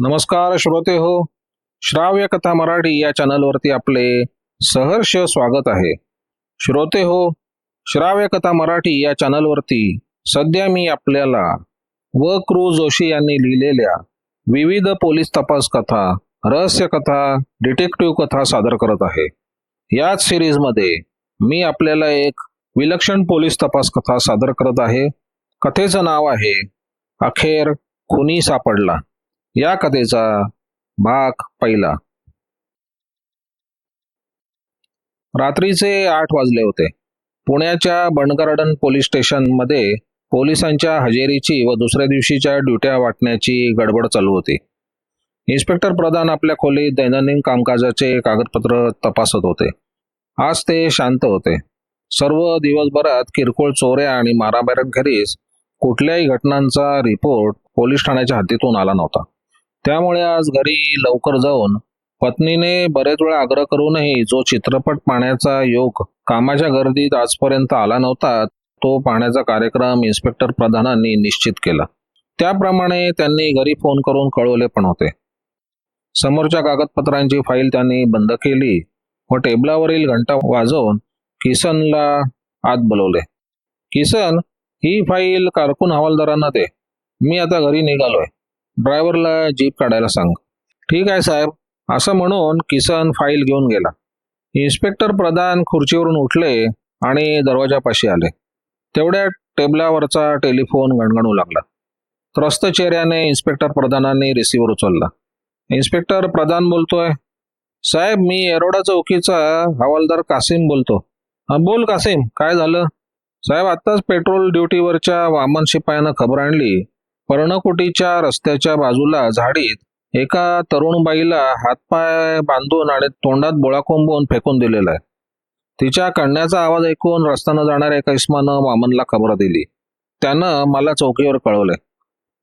नमस्कार श्रोते हो श्राव्य कथा मराठी या चॅनलवरती आपले सहर्ष स्वागत आहे. श्रोते हो श्राव्य कथा मराठी या चॅनलवरती सध्या मी आपल्याला व क्रू जोशी यांनी लिहिलेल्या विविध पोलीस तपास कथा रहस्य कथा डिटेक्टिव्ह कथा सादर करत आहे. याच सिरीजमध्ये मी आपल्याला एक विलक्षण पोलीस तपास कथा सादर करत आहे. कथेचं नाव आहे अखेर खुनी सापडला. या कथेचा भाग पहिला. रात्रीचे आठ वाजले होते. पुण्याच्या बंडगार्डन पोलीस स्टेशनमध्ये पोलिसांच्या हजेरीची व दुसऱ्या दिवशीच्या ड्युट्या वाटण्याची गडबड चालू होती. इन्स्पेक्टर प्रधान आपल्या खोलीत दैनंदिन कामकाजाचे कागदपत्र तपासत होते. आज ते शांत होते. सर्व दिवसभरात किरकोळ चोऱ्या आणि मारामाऱ्यांखेरीज कुठल्याही घटनांचा रिपोर्ट पोलीस ठाण्याच्या हद्दीतून आला नव्हता. त्यामुळे आज घरी लवकर जाऊन पत्नीने बरेच वेळा आग्रह करूनही जो चित्रपट पाहण्याचा योग कामाच्या गर्दीत आजपर्यंत आला नव्हता तो पाहण्याचा कार्यक्रम इन्स्पेक्टर प्रधानांनी निश्चित केला. त्याप्रमाणे त्यांनी घरी फोन करून कळवले पण होते. समोरच्या कागदपत्रांची फाईल त्यांनी बंद केली व टेबलावरील घंटा वाजवून किसनला आत बोलवले. किसन ही फाईल कारकून हवालदारांना दे. मी आता घरी निघालोय. ड्रायव्हरला जीप काढायला सांग. ठीक आहे साहेब. असं म्हणून किसन फाईल घेऊन गेला. इन्स्पेक्टर प्रधान खुर्चीवरून उठले आणि दरवाजापाशी आले. तेवढ्या टेबलावरचा टेलिफोन गणगणू लागला. त्रस्त चेहऱ्याने इन्स्पेक्टर प्रधानांनी रिसिव्हर उचलला. इन्स्पेक्टर प्रधान बोलतोय. साहेब मी एरोडा चौकीचा हवालदार कासिम बोलतो. बोल कासिम काय झालं? साहेब आत्ताच पेट्रोल ड्युटीवरच्या वामन शिपायानं खबर आणली. पर्णकुटीच्या रस्त्याच्या बाजूला झाडीत एका तरुण बाईला हातपाय बांधून आणि तोंडात बोळा कोंबून फेकून दिलेला आहे. तिच्या कण्याचा आवाज ऐकून रस्त्यानं जाणाऱ्या एका इस्मानं वामनला खबर दिली. त्यानं मला चौकीवर कळवलंय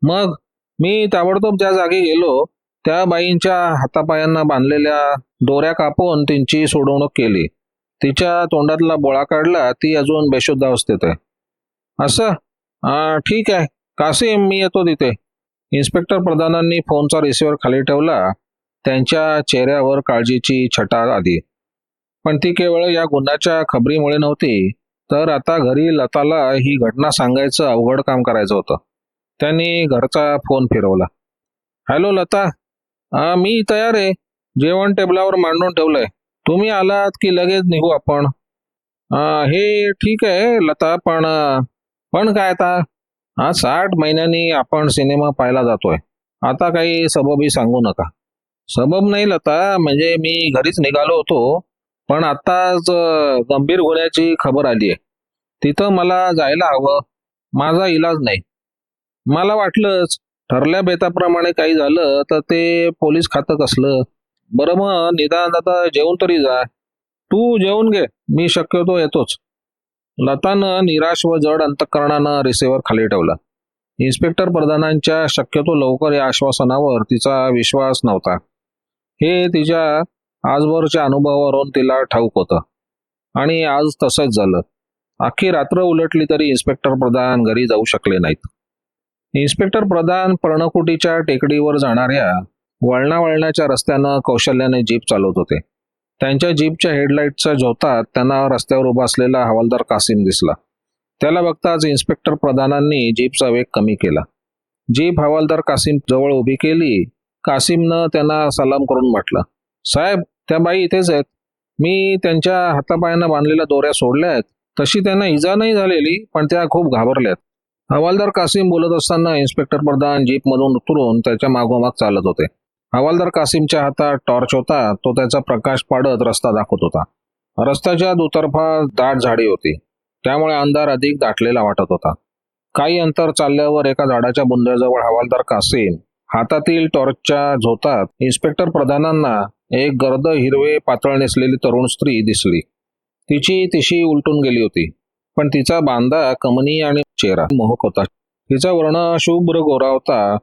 मग मी ताबडतोब ज्या जागी गेलो. त्या बाईंच्या हातापायांना बांधलेल्या दोऱ्या कापून त्यांची सोडवणूक केली. तिच्या तोंडातला बोळा काढला. ती अजून बेशुद्ध अवस्थेत आहे. असं? ठीक आहे. कासिम मी येतो तिथे? इन्स्पेक्टर प्रधानांनी फोनचा रिसिव्हर खाली ठेवला. त्यांच्या चेहऱ्यावर काळजीची छटा आली. पण ती केवळ या गुन्ह्याच्या खबरीमुळे नव्हती तर आता घरी लताला ही घटना सांगायचं अवघड काम करायचं होतं. त्यांनी घरचा फोन फिरवला. हॅलो लता. हा मी तयार आहे. जेवण टेबलावर मांडून ठेवलंय. तुम्ही आलात की लगेच निघू आपण? हे ठीक आहे लता पण पण काय आता? हा साठ महिन्यांनी आपण सिनेमा पाहायला जातोय. आता काही सबबही सांगू नका. सबब नाही लता म्हणजे मी घरीच निघालो होतो पण आत्ताच गंभीर गुन्ह्याची खबर आली आहे तिथं मला जायला हवं. माझा इलाज नाही. मला वाटलंच ठरल्या बेताप्रमाणे काही झालं तर ते पोलीस खातं कसलं? बरं मग निदान आता जेवून तरी जा. तू जेवून घे. मी शक्यतो येतोच. लतानं निराश व जड अंतकरणानं रिसिव्हर खाली ठेवला. इन्स्पेक्टर प्रधानांच्या शक्यतो लवकर या आश्वासनावर तिचा विश्वास नव्हता. हे तिच्या आजवरच्या अनुभवावरून तिला ठाऊक होतं. आणि आज तसंच झालं. अख्खी रात्र उलटली तरी इन्स्पेक्टर प्रधान घरी जाऊ शकले नाहीत. इन्स्पेक्टर प्रधान पर्णकुटीच्या टेकडीवर जाणाऱ्या वळणावळणाच्या रस्त्यानं कौशल्याने जीप चालवत होते. त्यांच्या जीपच्या हेडलाईटच्या झोतात त्यांना रस्त्यावर उभा असलेला हवालदार कासिम दिसला. त्याला बघताच इन्स्पेक्टर प्रधानांनी जीपचा वेग कमी केला. जीप हवालदार कासिम जवळ उभी केली. कासिमनं त्यांना सलाम करून म्हटलं साहेब त्या बाई इथेच आहेत. मी त्यांच्या हातापायांना बांधलेल्या दोऱ्या सोडल्या आहेत. तशी त्यांना इजा नाही झालेली पण त्या खूप घाबरल्यात. हवालदार कासिम बोलत असताना इन्स्पेक्टर प्रधान जीपमधून उतरून त्याच्या मागोमाग चालत होते. हवालदार कासिमच्या हातात टॉर्च होता तो त्याचा प्रकाश पाडत रस्ता दाखवत होता. रस्त्याच्या दुतर्फा दाट झाडी होती. त्यामुळे अंधार अधिक दाटलेला वाटत होता. काही अंतर चालल्यावर एका झाडाच्या बुंद्याजवळ हवालदार कासिम हातातील टॉर्चच्या झोतात इन्स्पेक्टर प्रधानांना एक गर्द हिरवे पातळ नेसलेली तरुण स्त्री दिसली. तिची तिशी उलटून गेली होती पण तिचा बांधा कमनी आणि चेहरा मोहक होता. तिचा वर्ण शुभ्र गोरा होता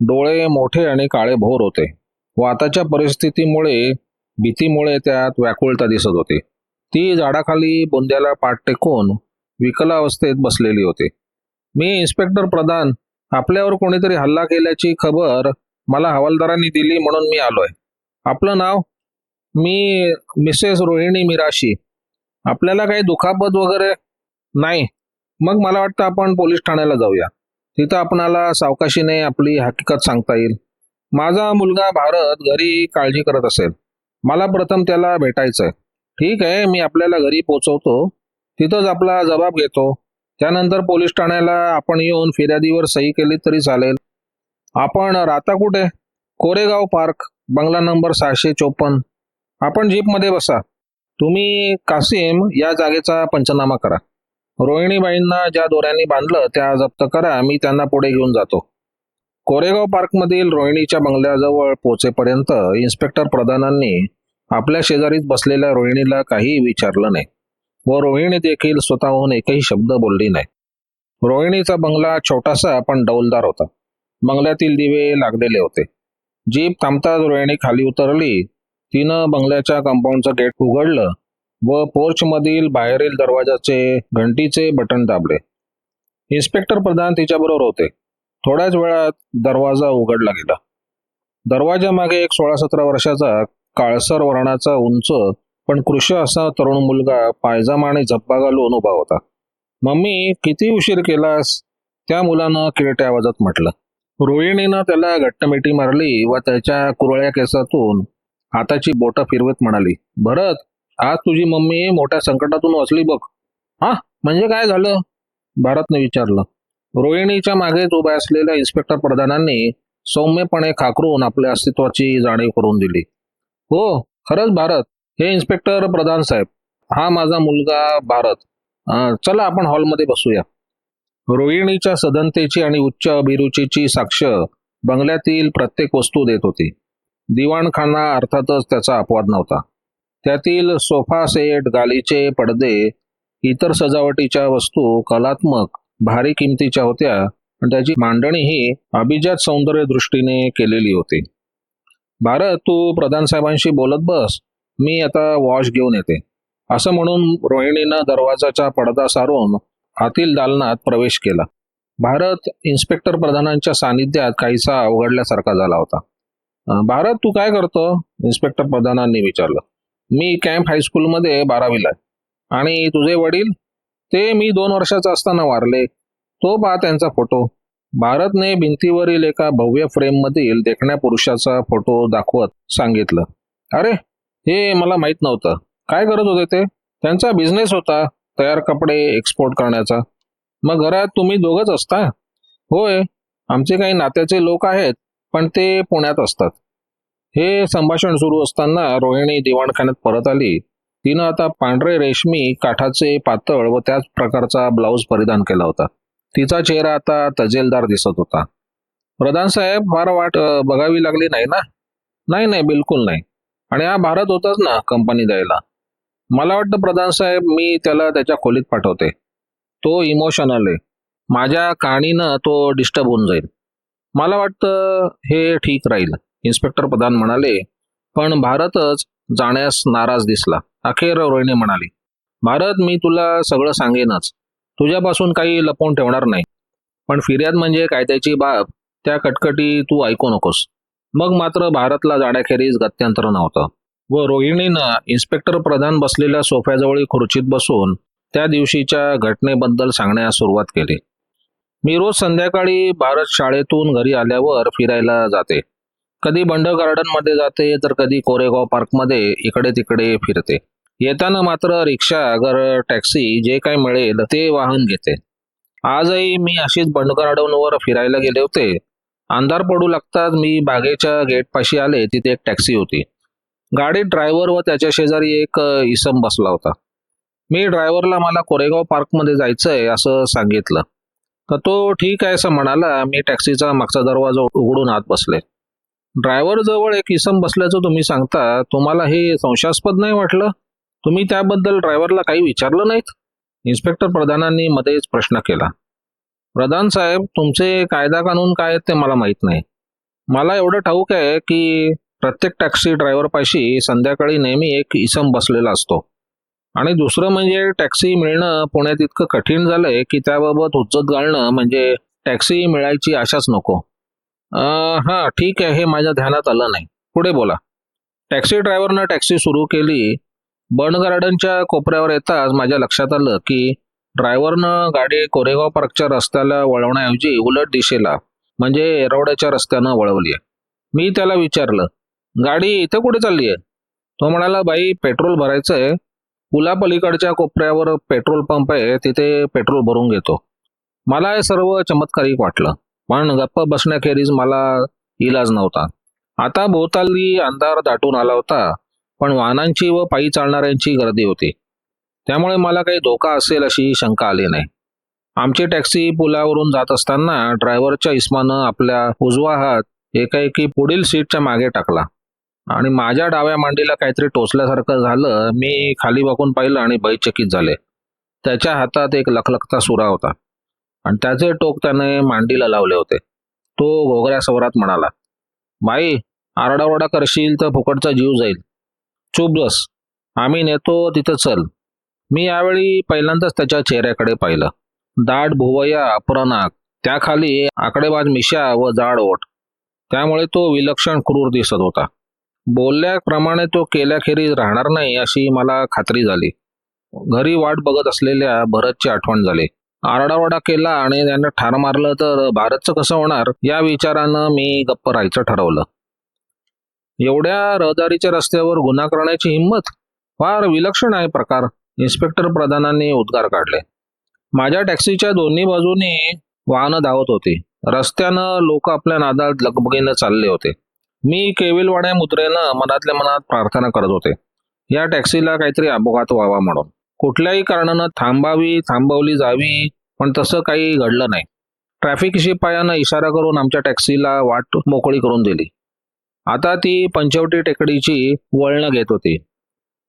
डोळे मोठे आणि काळे भोर होते. वाताच्या परिस्थितीमुळे भीतीमुळे त्यात व्याकुळता दिसत होती. ती झाडाखाली बुंद्याला पाठ टेकून विकलावस्थेत बसलेली होती. मी इन्स्पेक्टर प्रधान आपल्यावर कोणीतरी हल्ला केल्याची खबर मला हवालदारांनी दिली म्हणून मी आलोय. आपलं नाव? मी मिसेस रोहिणी मिराशी. आपल्याला काही दुखापत वगैरे नाही. मग मला वाटतं आपण पोलीस ठाण्याला जाऊया. तिथं आपणाला सावकाशीने आपली हकीकत सांगता येईल. माझा मुलगा भारत घरी काळजी करत असेल. मला प्रथम त्याला भेटायचंय. ठीक आहे मी आपल्याला घरी पोचवतो. तिथंच आपला जबाब घेतो. त्यानंतर पोलीस ठाण्याला आपण येऊन फिर्यादीवर सही केली तरी चालेल. आपण राहता कुठे? कोरेगाव पार्क बंगला नंबर सहाशे चोपन्न. आपण जीपमध्ये बसा. तुम्ही कासिम या जागेचा पंचनामा करा. रोहिणीबाईंना ज्या दोऱ्यांनी बांधलं त्या जप्त करा मी त्यांना पुढे घेऊन जातो. कोरेगाव पार्कमधील रोहिणीच्या बंगल्याजवळ पोचेपर्यंत इन्स्पेक्टर प्रधानांनी आपल्या शेजारीच बसलेल्या रोहिणीला काही विचारलं नाही व रोहिणी देखील स्वतःहून एकही शब्द बोलली नाही. रोहिणीचा बंगला छोटासा पण डौलदार होता. बंगल्यातील दिवे लागलेले होते. जीप थांबताच रोहिणी खाली उतरली. तिनं बंगल्याच्या कंपाऊंडचं गेट उघडलं. व पोर्चमधील बाहेरील दरवाजाचे घंटीचे बटन दाबले. इन्स्पेक्टर प्रधान तिच्याबरोबर होते. थोड्याच वेळात दरवाजा उघडला गेला. दरवाजामागे एक सोळा सतरा वर्षाचा काळसर वर्णाचा उंच पण कृष असा तरुण मुलगा पायजामा आणि झप्पा घालून उभा होता. मम्मी किती उशीर केलास? त्या मुलानं किरट्या आवाजात म्हटलं. रोहिणीनं त्याला घट्टमिटी मारली व त्याच्या कुरळ्या केसातून हाताची बोटं फिरवत म्हणाली भरत आज तुझी मम्मी मोठ्या संकटातून वाचली बघ. हा? म्हणजे काय झालं? भारतने विचारलं. रोहिणीच्या मागेच उभ्या असलेल्या इन्स्पेक्टर प्रधानांनी सौम्यपणे खाकरून आपल्या अस्तित्वाची जाणीव करून दिली. हो खरंच भारत. हे इन्स्पेक्टर प्रधान साहेब. हा माझा मुलगा भारत. चला आपण हॉलमध्ये बसूया. रोहिणीच्या सदनतेची आणि उच्च अभिरुचीची साक्ष बंगल्यातील प्रत्येक वस्तू देत होती. दिवाणखाना अर्थातच त्याचा अपवाद नव्हता. त्यातील सोफा सेट गालीचे पडदे इतर सजावटीच्या वस्तू कलात्मक भारी किमतीच्या होत्या आणि त्याची मांडणी ही अभिजात सौंदर्य दृष्टीने केलेली होती. भारत तू प्रधान साहेबांशी बोलत बस मी आता वॉश घेऊन येते. असं म्हणून रोहिणीनं दरवाजाचा पडदा सारून आतील दालनात प्रवेश केला. भारत इन्स्पेक्टर प्रधानांच्या सानिध्यात काहीसा अवघडल्यासारखा झाला होता. भारत तू काय करतो? इन्स्पेक्टर प्रधानांनी विचारलं. मी कॅम्प हायस्कूलमध्ये बारावीला आहे. आणि तुझे वडील? ते मी दोन वर्षाचा असताना वारले. तो पहा त्यांचा फोटो भारतने भिंतीवरील एका भव्य फ्रेम मधील देखण्या पुरुषाचा फोटो दाखवत सांगितलं. अरे हे मला माहीत नव्हतं. काय करत होते ते? त्यांचा बिझनेस होता तयार कपडे एक्सपोर्ट करण्याचा. मग घरात तुम्ही दोघच असता? होय आमचे काही नात्याचे लोक आहेत पण ते पुण्यात असतात. हे संभाषण सुरू असताना रोहिणी दिवाणखान्यात परत आली. तिनं आता पांढरे रेशमी काठाचे पातळ व त्याच प्रकारचा ब्लाऊज परिधान केला होता. तिचा चेहरा आता तजेलदार दिसत होता. प्रधान साहेब फार वाट बघावी लागली नाही ना? नाही नाही बिलकुल नाही. आणि हा भारत होताच ना कंपनी द्यायला. मला वाटतं प्रधान साहेब मी त्याला त्याच्या खोलीत पाठवते. तो इमोशनल आहे. माझ्या कहाणीनं तो डिस्टर्ब होऊन जाईल. मला वाटतं हे ठीक राहील. इन्स्पेक्टर प्रधान म्हणाले पण भारतच जाण्यास नाराज दिसला. अखेर रोहिणी म्हणाली भारत मी तुला सगळं सांगेनच. तुझ्यापासून काही लपवून ठेवणार नाही. पण फिर्याद म्हणजे कायद्याची बाब त्या कटकटी तू ऐकू नकोस. मग मात्र भारतला जाण्याखेरीज गत्यंतर नव्हतं. व रोहिणीनं इन्स्पेक्टर प्रधान बसलेल्या सोफ्याजवळी खुर्चीत बसून त्या दिवशीच्या घटनेबद्दल सांगण्यास सुरुवात केली. मी रोज संध्याकाळी भारत शाळेतून घरी आल्यावर फिरायला जाते. कधी बंड गार्डनमध्ये जाते तर कधी कोरेगाव पार्कमध्ये इकडे तिकडे फिरते. येताना मात्र रिक्षा अगर टॅक्सी जे काही मिळेल ते वाहन घेते. आजही मी अशीच बंड गार्डनवर फिरायला गेले होते. अंधार पडू लागताच मी बागेच्या गेटपाशी आले तिथे एक टॅक्सी होती. गाडीत ड्रायव्हर व त्याच्या शेजारी एक इसम बसला होता. मी ड्रायव्हरला मला कोरेगाव पार्कमध्ये जायचंय असं सांगितलं. तर तो ठीक आहे असं म्हणाला. मी टॅक्सीचा मागचा दरवाजा उघडून आत बसले. ड्रायव्हर जवळ एक इसम बसल्याचं तुम्ही सांगता तुम्हाला हे संशयास्पद नाही वाटलं? तुम्ही त्याबद्दल ड्रायव्हरला काही विचारलं नाहीत? इन्स्पेक्टर प्रधानांनी मध्येच प्रश्न केला. प्रधान साहेब तुमचे कायदा कानून काय आहेत ते मला माहीत नाही. मला एवढं ठाऊक आहे की प्रत्येक टॅक्सी ड्रायव्हरपाशी संध्याकाळी नेहमी एक इसम बसलेला असतो. आणि दुसरं म्हणजे टॅक्सी मिळणं पुण्यात इतकं कठीण झालंय की त्याबाबत उज्जत घालणं म्हणजे टॅक्सी मिळायची आशाच नको. हा ठीक आहे. हे माझ्या ध्यानात आलं नाही. पुढे बोला. टॅक्सी ड्रायव्हरनं टॅक्सी सुरू केली. बर्न गार्डनच्या कोपऱ्यावर येताच माझ्या लक्षात आलं की ड्रायव्हरनं गाडी कोरेगाव पार्कच्या रस्त्याला वळवण्याऐवजी उलट दिशेला म्हणजे एरवड्याच्या रस्त्यानं वळवली आहे. मी त्याला विचारलं गाडी इथं कुठे चालली आहे तो म्हणाला बाई पेट्रोल भरायचं आहे पुलापलीकडच्या कोपऱ्यावर पेट्रोल पंप आहे. तिथे पेट्रोल भरून घेतो. मला हे सर्व चमत्कारिक वाटलं. पण गप्प बसण्याखेरीज मला इलाज नव्हता. आता भोवताली अंधार दाटून आला होता पण वाहनांची व पायी चालणाऱ्यांची गर्दी होती. त्यामुळे मला काही धोका असेल अशी शंका आली नाही. आमची टॅक्सी पुलावरून जात असताना ड्रायव्हरच्या इस्मानं आपल्या उजवा हात एकाएकी पुढील सीटच्या मागे टाकला. आणि माझ्या डाव्या मांडीला काहीतरी टोचल्यासारखं झालं मी खाली वाकून पाहिलं आणि बैचकित झाले. त्याच्या हातात एक लखलखता सुरा होता. आणि त्याचे टोक त्याने मांडीला लावले होते. तो घोगऱ्या स्वरात म्हणाला बाई आरडाओरडा करशील तर फुकटचा जीव जाईल. चूप बस. आम्ही नेतो तिथं चल. मी यावेळी पहिल्यांदाच त्याच्या चेहऱ्याकडे पाहिलं. दाट भुवया अप्रनाक त्याखाली आकडेबाज मिशा व जाड ओठ. त्यामुळे तो विलक्षण क्रूर दिसत होता. बोलल्याप्रमाणे तो केल्याखेरीज राहणार नाही अशी मला खात्री झाली. घरी वाट बघत असलेल्या भरतची आठवण झाली. आरडाओरडा केला आणि त्यांना ठार मारलं तर भारतचं कसं होणार? या विचारानं मी गप्प राहायचं ठरवलं. एवढ्या रहदारीच्या रस्त्यावर गुन्हा करण्याची हिंमत फार विलक्षण आहे प्रकार इन्स्पेक्टर प्रधानांनी उद्गार काढले. माझ्या टॅक्सीच्या दोन्ही बाजूनी वाहनं धावत होती. रस्त्यानं लोक आपल्या नादात लगबगीनं चालले होते. मी केविलवाड्या मुद्रेनं मनातल्या मनात प्रार्थना करत होते. या टॅक्सीला काहीतरी अपघात व्हावा म्हणून. कुठल्याही कारणानं थांबावी थांबवली जावी पण तसं काही घडलं नाही. ट्रॅफिक शिपायानं इशारा करून आमच्या टॅक्सीला वाट मोकळी करून दिली. आता ती पंचवटी टेकडीची वळणं घेत होती.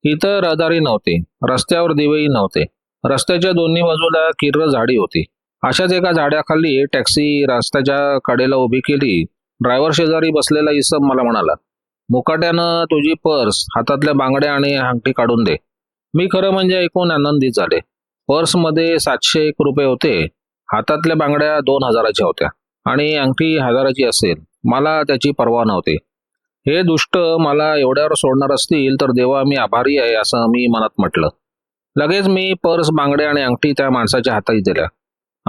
इथं रहदारी नव्हती रस्त्यावर दिवेही नव्हते. रस्त्याच्या दोन्ही बाजूला किर्र झाडी होती. अशाच एका झाडाखाली टॅक्सी रस्त्याच्या कडेला उभी केली. ड्रायव्हर शेजारी बसलेला इसम मला म्हणाला मुकाट्यानं तुझी पर्स हातातल्या बांगड्या आणि हांगटी काढून दे. मी खरं म्हणजे ऐकून आनंदित झाले. पर्समध्ये सातशे एक रुपये होते. हातातल्या बांगड्या दोन हजाराच्या होत्या. आणि अंगठी हजाराची असेल. मला त्याची पर्वा नव्हती. हे दुष्ट मला एवढ्यावर सोडणार असतील तर देवा मी आभारी आहे असं मी मनात म्हटलं. लगेच मी पर्स बांगड्या आणि अंगठी त्या माणसाच्या हातात दिल्या.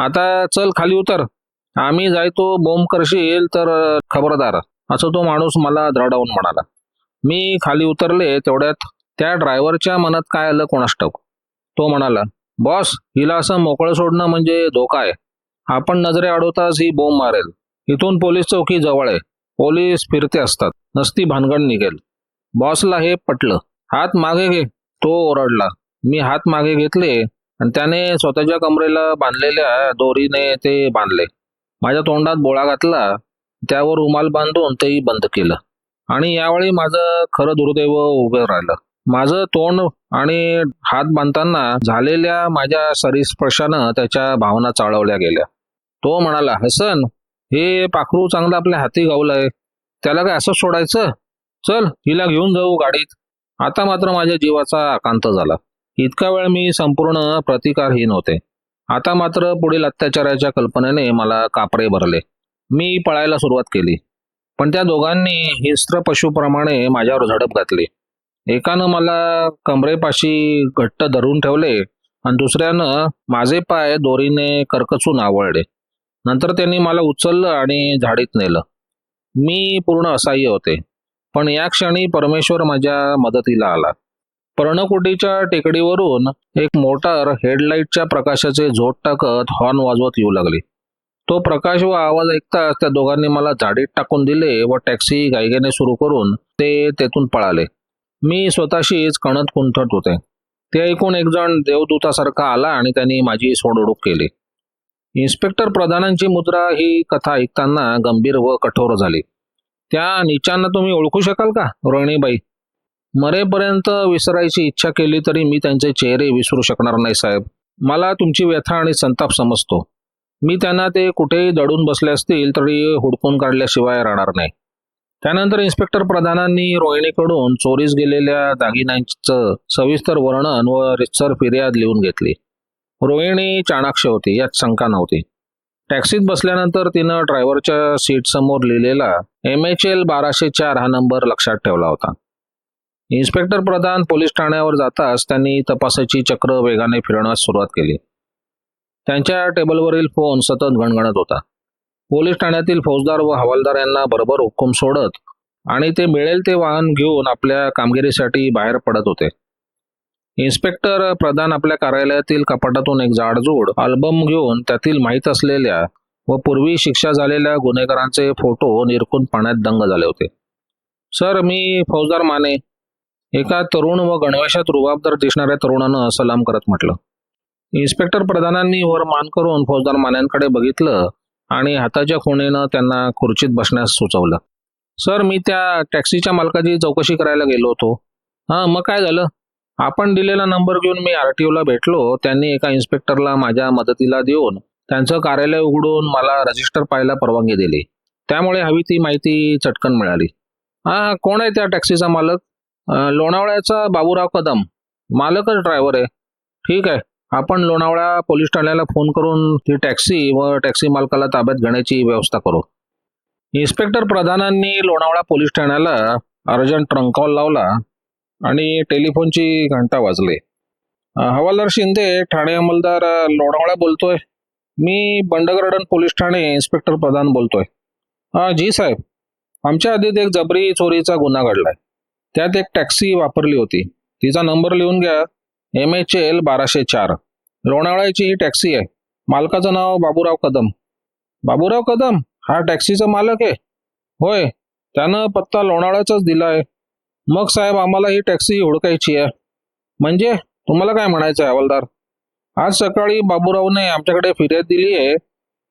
आता चल खाली उतर. आम्ही जायतो बोंब करशील तर खबरदार असं तो माणूस मला दरडावून म्हणाला. मी खाली उतरले तेवढ्यात त्या ड्रायव्हरच्या मनात काय आलं कोणास ठाऊक? तो म्हणाला बॉस हिला असं मोकळं सोडणं म्हणजे धोका आहे. आपण नजरे अडवताच ही बोंब मारेल. इथून पोलीस चौकी जवळ आहे. पोलीस फिरते असतात. नसती भानगड निघेल. बॉसला हे पटलं. हात मागे घे. तो ओरडला. मी हात मागे घेतले आणि त्याने स्वतःच्या कमरेला बांधलेल्या दोरीने ते बांधले. माझ्या तोंडात बोळा घातला. त्यावर रुमाल बांधून तेही बंद केलं. आणि यावेळी माझं खरं दुर्दैव उभं राहिलं. माझं तोंड आणि हात बांधताना झालेल्या माझ्या सरीस्पर्शानं त्याच्या भावना चाळवल्या गेल्या. तो म्हणाला हसन हे पाखरू चांगलं आपल्या हाती गावलंय. त्याला काय असं सोडायचं? चल हिला घेऊन जाऊ गाडीत. आता मात्र माझ्या जीवाचा आकांत झाला. इतका वेळ मी संपूर्ण प्रतिकारहीन होते. आता मात्र पुढील अत्याचाराच्या कल्पनेने मला कापरे भरले. मी पळायला सुरुवात केली. पण त्या दोघांनी हिंस्त्र पशुप्रमाणे माझ्यावर झडप घातली. एकानं मला कमरेपाशी घट्ट धरून ठेवले आणि दुसऱ्यानं माझे पाय दोरीने करकचून आवळले. नंतर त्यांनी मला उचललं आणि झाडीत नेलं. मी पूर्ण असह्य होते. पण या क्षणी परमेश्वर माझ्या मदतीला आला. पर्णकुटीच्या टेकडीवरून एक मोटार हेडलाईटच्या प्रकाशाचे झोत टाकत हॉर्न वाजवत येऊ लागली. तो प्रकाश व आवाज ऐकताच त्या दोघांनी मला झाडीत टाकून दिले व टॅक्सी गायगेने सुरू करून ते तेथून पळाले. मी स्वतःशीच कणत कुंठत होते. ते ऐकून एक जण देवदूतासारखा आला आणि त्यांनी माझी सोडवणूक केली. इन्स्पेक्टर प्रधानांची मुद्रा ही कथा ऐकताना गंभीर व कठोर झाली. त्या नीचांना तुम्ही ओळखू शकाल का रोहिणीबाई? मरेपर्यंत विसरायची इच्छा केली तरी मी त्यांचे चेहरे विसरू शकणार नाही साहेब. मला तुमची व्यथा आणि संताप समजतो. मी त्यांना ते कुठेही दडून बसले असतील तरी हुडकून काढल्याशिवाय राहणार नाही. त्यानंतर इन्स्पेक्टर प्रधानांनी रोहिणीकडून चोरीस गेलेल्या दागिन्यांचं सविस्तर वर्णन व रितसर फिर्याद लिहून घेतली. रोहिणी चाणाक्ष होती यात शंका नव्हती. टॅक्सीत बसल्यानंतर तिनं ड्रायव्हरच्या सीट समोर लिहिलेला एम एच एल बाराशे चार हा नंबर लक्षात ठेवला होता. इन्स्पेक्टर प्रधान पोलीस ठाण्यावर जाताच त्यांनी तपासाची चक्र वेगाने फिरण्यास सुरुवात केली. त्यांच्या टेबलवरील फोन सतत गणगणत होता. पोलीस ठाण्यातील फौजदार व हवालदार यांना बरोबर हुकूम सोडत आणि ते मिळेल ते वाहन घेऊन आपल्या कामगिरीसाठी बाहेर पडत होते. इन्स्पेक्टर प्रधान आपल्या कार्यालयातील कपाटातून एक जाडजूड अल्बम घेऊन त्यातील माहीत असलेल्या व पूर्वी शिक्षा झालेल्या गुन्हेगारांचे फोटो निरखून पाण्यात दंग झाले होते. सर मी फौजदार माने. एका तरुण व गणवेशात रुबाबदार दिसणाऱ्या तरुणानं सलाम करत म्हटलं. इन्स्पेक्टर प्रधानांनी वर मान करून फौजदार मान्यांकडे बघितलं आणि हाताच्या खुणेनं त्यांना खुर्चीत बसण्यास सुचवलं. सर मी त्या टॅक्सीच्या मालकाची चौकशी करायला गेलो होतो. हां मग काय झालं? आपण दिलेला नंबर घेऊन मी आर टी ओला भेटलो. त्यांनी एका इन्स्पेक्टरला माझ्या मदतीला देऊन त्यांचं कार्यालय उघडून मला रजिस्टर पाहायला परवानगी दिली. त्यामुळे हवी ती माहिती चटकन मिळाली. हां कोण आहे त्या टॅक्सीचा मालक? लोणावळ्याचा बाबूराव कदम. मालकच ड्रायव्हर आहे. ठीक आहे. आपण लोणावळा पोलीस ठाण्याला फोन करून ती टॅक्सी व टॅक्सी मालकाला ताब्यात घेण्याची व्यवस्था करू. इन्स्पेक्टर प्रधानांनी लोणावळा पोलीस ठाण्याला अर्जंट ट्रंक कॉल लावला आणि टेलिफोनची घंटा वाजली. हवालदार शिंदे ठाणे अंमलदार लोणावळा बोलतोय. मी बंडगार्डन पोलीस ठाणे इन्स्पेक्टर प्रधान बोलतोय. हा जी साहेब आमच्या आधीत एक जबरी चोरीचा गुन्हा घडलाय. त्यात एक टॅक्सी वापरली होती. तिचा नंबर लिहून घ्या. एम एच एल बाराशे चार. लोणावळ्याची ही टॅक्सी आहे. मालकाचं नाव बाबूराव कदम. बाबूराव कदम? हा टॅक्सीचा मालक आहे? होय. त्यानं पत्ता लोणावळ्याचाच दिला आहे मग साहेब आम्हाला ही टॅक्सी हुडकायची आहे. म्हणजे? तुम्हाला काय म्हणायचं आहे हवालदार? आज सकाळी बाबूरावने आमच्याकडे फिर्याद दिली आहे.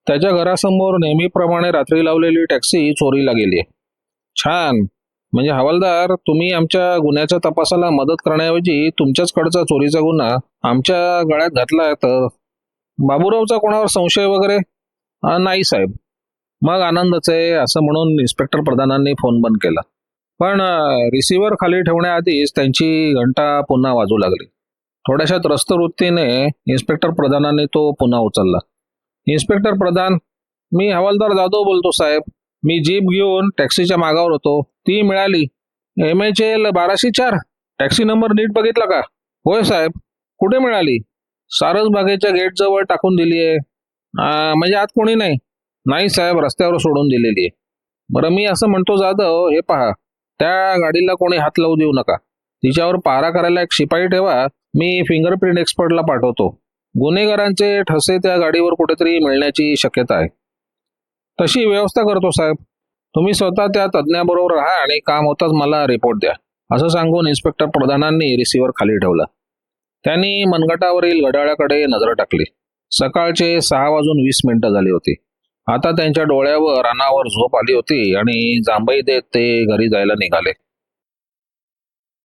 त्याच्या घरासमोर नेहमीप्रमाणे रात्री लावलेली टॅक्सी चोरीला गेली आहे. छान. म्हणजे हवालदार तुम्ही आमच्या गुन्ह्याच्या तपासाला मदत करण्याऐवजी तुमच्याचकडचा चोरीचा गुन्हा आमच्या गळ्यात घातला तर? बाबूरावचा कोणावर संशय वगैरे? नाही साहेब. मग आनंदच आहे असं म्हणून इन्स्पेक्टर प्रधानांनी फोन बंद केला. पण रिसिव्हर खाली ठेवण्याआधीच त्यांची घंटा पुन्हा वाजू लागली. थोड्याशा त्रस्त वृत्तीने इन्स्पेक्टर प्रधानांनी तो पुन्हा उचलला. इन्स्पेक्टर प्रधान मी हवालदार जाधव बोलतो साहेब. मी जीप घेऊन टॅक्सीच्या मागावर होतो. ती मिळाली. एम एच एल बाराशे चार. टॅक्सी नंबर नीट बघितला का? होय साहेब. कुठे मिळाली? सारस बागेच्या गेटजवळ टाकून दिली आहे म्हणजे आत कोणी नाही. नाही साहेब रस्त्यावर सोडून दिलेली आहे. बरं मी असं म्हणतो जाधव हे पहा. त्या गाडीला कोणी हात लावू देऊ नका. तिच्यावर पारा करायला एक शिपाई ठेवा. मी फिंगरप्रिंट एक्सपर्टला पाठवतो. गुन्हेगारांचे ठसे त्या गाडीवर कुठेतरी मिळण्याची शक्यता आहे. तशी व्यवस्था करतो साहेब. तुम्ही स्वतः त्या तज्ज्ञाबरोबर राहा आणि काम होताच मला रिपोर्ट द्या. असं सांगून इन्स्पेक्टर प्रधानांनी रिसिव्हर खाली ठेवला. त्यांनी मनगटावरील घड्याळाकडे नजर टाकली. सकाळचे सहा वाजून वीस मिनिटं झाली होती. आता त्यांच्या डोळ्यावर रानावर झोप आली होती आणि जांभई देत ते घरी जायला निघाले.